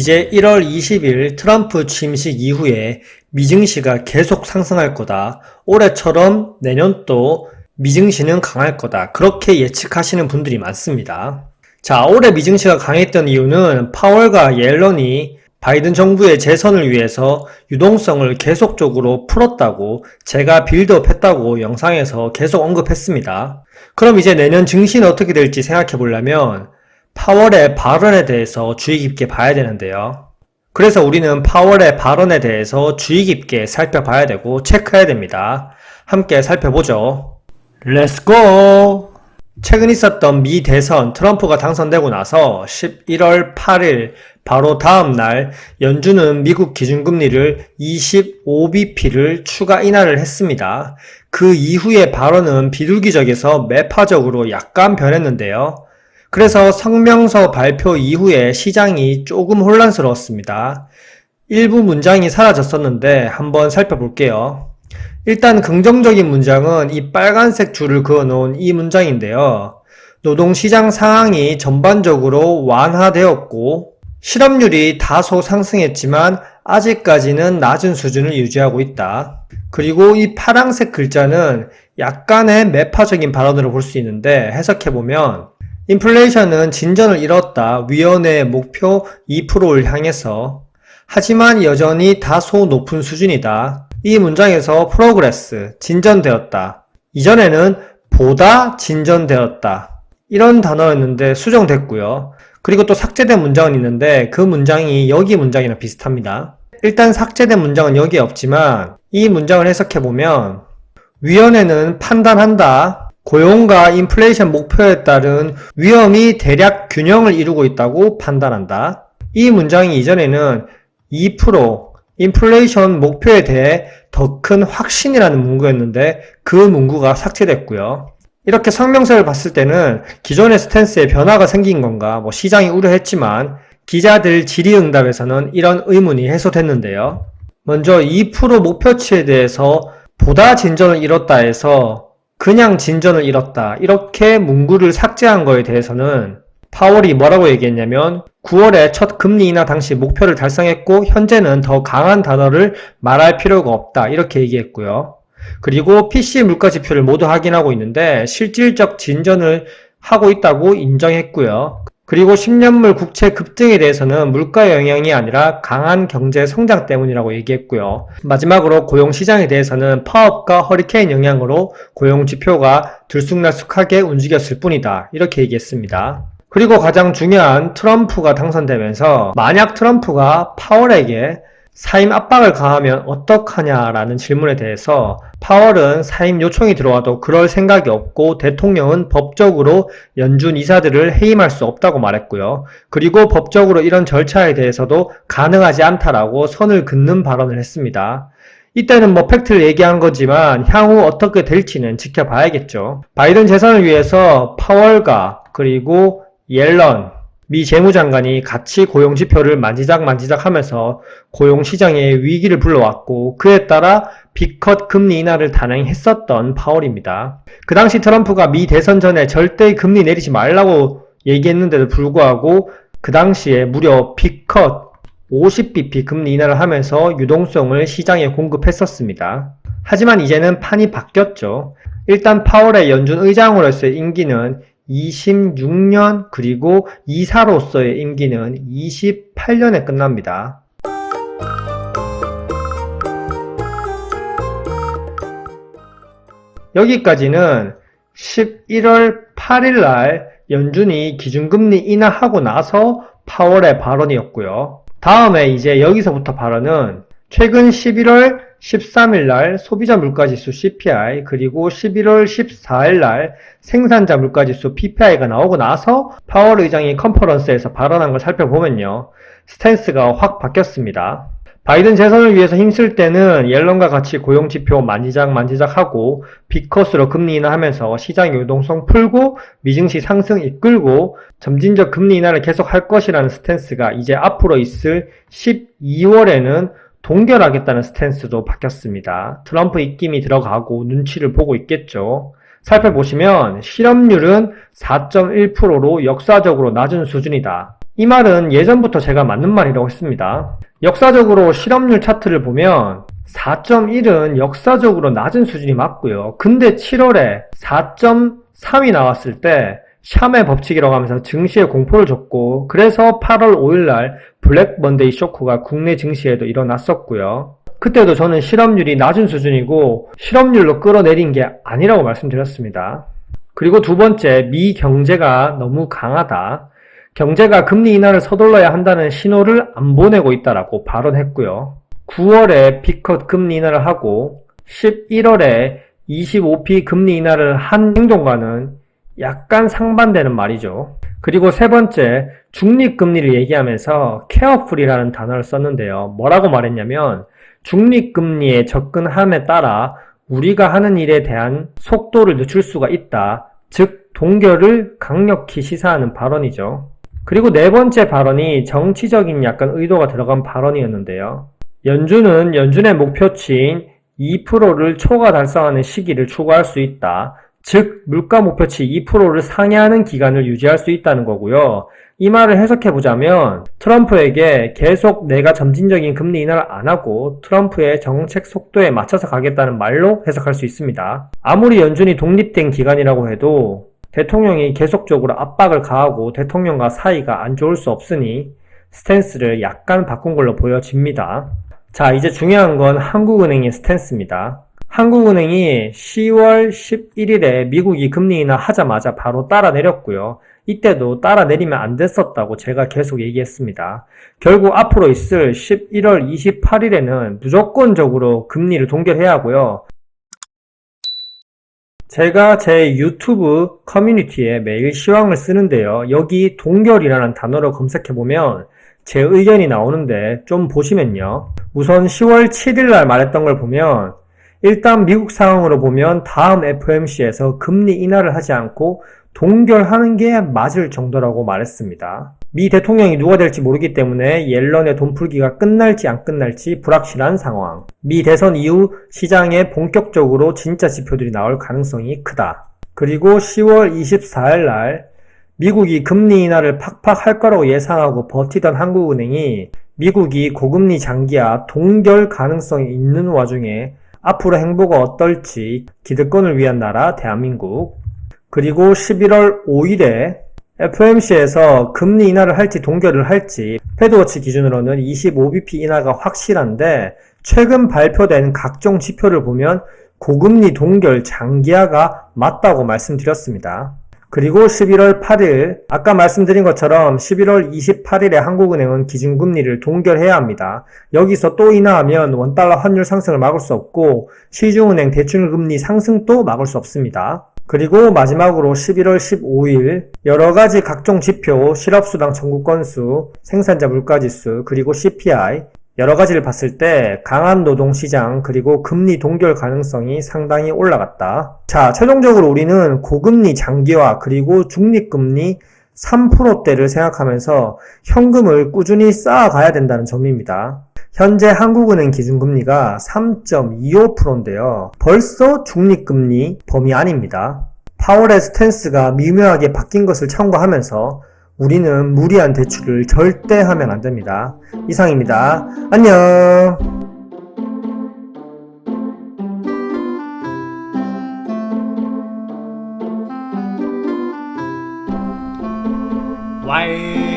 이제 1월 20일 트럼프 취임식 이후에 미증시가 계속 상승할 거다. 올해처럼 내년도 미증시는 강할 거다. 그렇게 예측하시는 분들이 많습니다. 자, 올해 미증시가 강했던 이유는 파월과 옐런이 바이든 정부의 재선을 위해서 유동성을 계속적으로 풀었다고 제가 빌드업 했다고 영상에서 계속 언급했습니다. 그럼 이제 내년 증시는 어떻게 될지 생각해 보려면 파월의 발언에 대해서 주의 깊게 봐야 되는데요. 그래서 우리는 파월의 발언에 대해서 주의 깊게 살펴봐야 되고 체크해야 됩니다. 함께 살펴보죠. 렛츠고! 최근 있었던 미 대선 트럼프가 당선되고 나서 11월 8일 바로 다음 날 연준은 미국 기준금리를 25bp를 추가 인하를 했습니다. 그 이후의 발언은 비둘기적에서 매파적으로 약간 변했는데요. 그래서 성명서 발표 이후에 시장이 조금 혼란스러웠습니다. 일부 문장이 사라졌었는데 한번 살펴볼게요. 일단 긍정적인 문장은 이 빨간색 줄을 그어 놓은 이 문장인데요. 노동시장 상황이 전반적으로 완화되었고 실업률이 다소 상승했지만 아직까지는 낮은 수준을 유지하고 있다. 그리고 이 파란색 글자는 약간의 매파적인 발언으로 볼 수 있는데 해석해보면 인플레이션은 진전을 잃었다. 위원회의 목표 2%를 향해서. 하지만 여전히 다소 높은 수준이다. 이 문장에서 프로그레스, 진전되었다. 이전에는 보다 진전되었다. 이런 단어였는데 수정됐고요. 그리고 또 삭제된 문장은 있는데 그 문장이 여기 문장이랑 비슷합니다. 일단 삭제된 문장은 여기에 없지만 이 문장을 해석해보면 위원회는 판단한다. 고용과 인플레이션 목표에 따른 위험이 대략 균형을 이루고 있다고 판단한다. 이 문장이 이전에는 2% 인플레이션 목표에 대해 더 큰 확신이라는 문구였는데 그 문구가 삭제됐고요. 이렇게 성명서를 봤을 때는 기존의 스탠스에 변화가 생긴 건가 뭐 시장이 우려했지만 기자들 질의응답에서는 이런 의문이 해소됐는데요. 먼저 2% 목표치에 대해서 보다 진전을 잃었다 해서 그냥 진전을 잃었다 이렇게 문구를 삭제한 거에 대해서는 파월이 뭐라고 얘기했냐면 9월에 첫 금리 인하 당시 목표를 달성했고 현재는 더 강한 단어를 말할 필요가 없다 이렇게 얘기했고요. 그리고 PC 물가 지표를 모두 확인하고 있는데 실질적 진전을 하고 있다고 인정했고요. 그리고 10년물 국채 급등에 대해서는 물가 영향이 아니라 강한 경제 성장 때문이라고 얘기했고요. 마지막으로 고용 시장에 대해서는 파업과 허리케인 영향으로 고용 지표가 들쑥날쑥하게 움직였을 뿐이다. 이렇게 얘기했습니다. 그리고 가장 중요한 트럼프가 당선되면서 만약 트럼프가 파월에게 사임 압박을 가하면 어떡하냐라는 질문에 대해서 파월은 사임 요청이 들어와도 그럴 생각이 없고 대통령은 법적으로 연준 이사들을 해임할 수 없다고 말했고요. 그리고 법적으로 이런 절차에 대해서도 가능하지 않다라고 선을 긋는 발언을 했습니다. 이때는 뭐 팩트를 얘기한 거지만 향후 어떻게 될지는 지켜봐야겠죠. 바이든 재선을 위해서 파월과 그리고 옐런 미 재무장관이 같이 고용 지표를 만지작 만지작 하면서 고용 시장의 위기를 불러왔고 그에 따라 비컷 금리 인하를 단행했었던 파월입니다. 그 당시 트럼프가 미 대선 전에 절대 금리 내리지 말라고 얘기했는데도 불구하고 그 당시에 무려 비컷 50bp 금리 인하를 하면서 유동성을 시장에 공급했었습니다. 하지만 이제는 판이 바뀌었죠. 일단 파월의 연준 의장으로서의 임기는 26년 그리고 이사로서의 임기는 28년에 끝납니다. 여기까지는 11월 8일 날 연준이 기준금리 인하하고 나서 파월의 발언이었고요. 다음에 이제 여기서부터 발언은 최근 11월 13일 날 소비자 물가지수 CPI 그리고 11월 14일 날 생산자 물가지수 PPI가 나오고 나서 파월 의장이 컨퍼런스에서 발언한 걸 살펴보면요. 스탠스가 확 바뀌었습니다. 바이든 재선을 위해서 힘쓸 때는 옐런과 같이 고용지표 만지작 만지작 하고 비컷으로 금리 인하하면서 시장 유동성 풀고 미증시 상승 이끌고 점진적 금리 인하를 계속 할 것이라는 스탠스가 이제 앞으로 있을 12월에는 동결하겠다는 스탠스도 바뀌었습니다. 트럼프 입김이 들어가고 눈치를 보고 있겠죠. 살펴보시면 실업률은 4.1%로 역사적으로 낮은 수준이다. 이 말은 예전부터 제가 맞는 말이라고 했습니다. 역사적으로 실업률 차트를 보면 4.1은 역사적으로 낮은 수준이 맞고요. 근데 7월에 4.3이 나왔을 때 샴의 법칙이라고 하면서 증시에 공포를 줬고 그래서 8월 5일날 블랙 먼데이 쇼크가 국내 증시에도 일어났었고요. 그때도 저는 실업률이 낮은 수준이고 실업률로 끌어내린 게 아니라고 말씀드렸습니다. 그리고 두 번째, 미 경제가 너무 강하다. 경제가 금리 인하를 서둘러야 한다는 신호를 안 보내고 있다라고 발언했고요. 9월에 피컷 금리 인하를 하고 11월에 25p 금리 인하를 한 행동과는 약간 상반되는 말이죠. 그리고 세 번째, 중립금리를 얘기하면서 케어풀이라는 단어를 썼는데요. 뭐라고 말했냐면 중립금리에 접근함에 따라 우리가 하는 일에 대한 속도를 늦출 수가 있다. 즉, 동결을 강력히 시사하는 발언이죠. 그리고 네 번째 발언이 정치적인 약간 의도가 들어간 발언이었는데요. 연준은 연준의 목표치인 2%를 초과 달성하는 시기를 추구할 수 있다. 즉, 물가 목표치 2%를 상회하는 기간을 유지할 수 있다는 거고요. 이 말을 해석해 보자면 트럼프에게 계속 내가 점진적인 금리 인하를 안 하고 트럼프의 정책 속도에 맞춰서 가겠다는 말로 해석할 수 있습니다. 아무리 연준이 독립된 기관이라고 해도 대통령이 계속적으로 압박을 가하고 대통령과 사이가 안 좋을 수 없으니 스탠스를 약간 바꾼 걸로 보여집니다. 자, 이제 중요한 건 한국은행의 스탠스입니다. 한국은행이 10월 11일에 미국이 금리 인하 하자마자 바로 따라 내렸고요. 이때도 따라 내리면 안 됐었다고 제가 계속 얘기했습니다. 결국 앞으로 있을 11월 28일에는 무조건적으로 금리를 동결해야 하고요. 제가 제 유튜브 커뮤니티에 매일 시황을 쓰는데요. 여기 동결이라는 단어로 검색해보면 제 의견이 나오는데 좀 보시면요. 우선 10월 7일 날 말했던 걸 보면 일단 미국 상황으로 보면 다음 FOMC에서 금리 인하를 하지 않고 동결하는 게 맞을 정도라고 말했습니다. 미 대통령이 누가 될지 모르기 때문에 옐런의 돈 풀기가 끝날지 안 끝날지 불확실한 상황. 미 대선 이후 시장에 본격적으로 진짜 지표들이 나올 가능성이 크다. 그리고 10월 24일 날 미국이 금리 인하를 팍팍 할 거라고 예상하고 버티던 한국은행이 미국이 고금리 장기화 동결 가능성이 있는 와중에 앞으로 행보가 어떨지 기득권을 위한 나라 대한민국 그리고 11월 5일에 FOMC에서 금리 인하를 할지 동결을 할지 패드워치 기준으로는 25bp 인하가 확실한데 최근 발표된 각종 지표를 보면 고금리 동결 장기화가 맞다고 말씀드렸습니다. 그리고 11월 8일, 아까 말씀드린 것처럼 11월 28일에 한국은행은 기준금리를 동결해야 합니다. 여기서 또 인하하면 원달러 환율 상승을 막을 수 없고 시중은행 대출금리 상승도 막을 수 없습니다. 그리고 마지막으로 11월 15일 여러 가지 각종 지표, 실업수당 청구 건수, 생산자 물가지수, 그리고 CPI 여러 가지를 봤을 때 강한 노동시장 그리고 금리 동결 가능성이 상당히 올라갔다. 자, 최종적으로 우리는 고금리 장기화 그리고 중립금리 3%대를 생각하면서 현금을 꾸준히 쌓아가야 된다는 점입니다. 현재 한국은행 기준금리가 3.25%인데요. 벌써 중립금리 범위 안입니다. 파월의 스탠스가 미묘하게 바뀐 것을 참고하면서 우리는 무리한 대출을 절대 하면 안 됩니다. 이상입니다. 안녕! 왈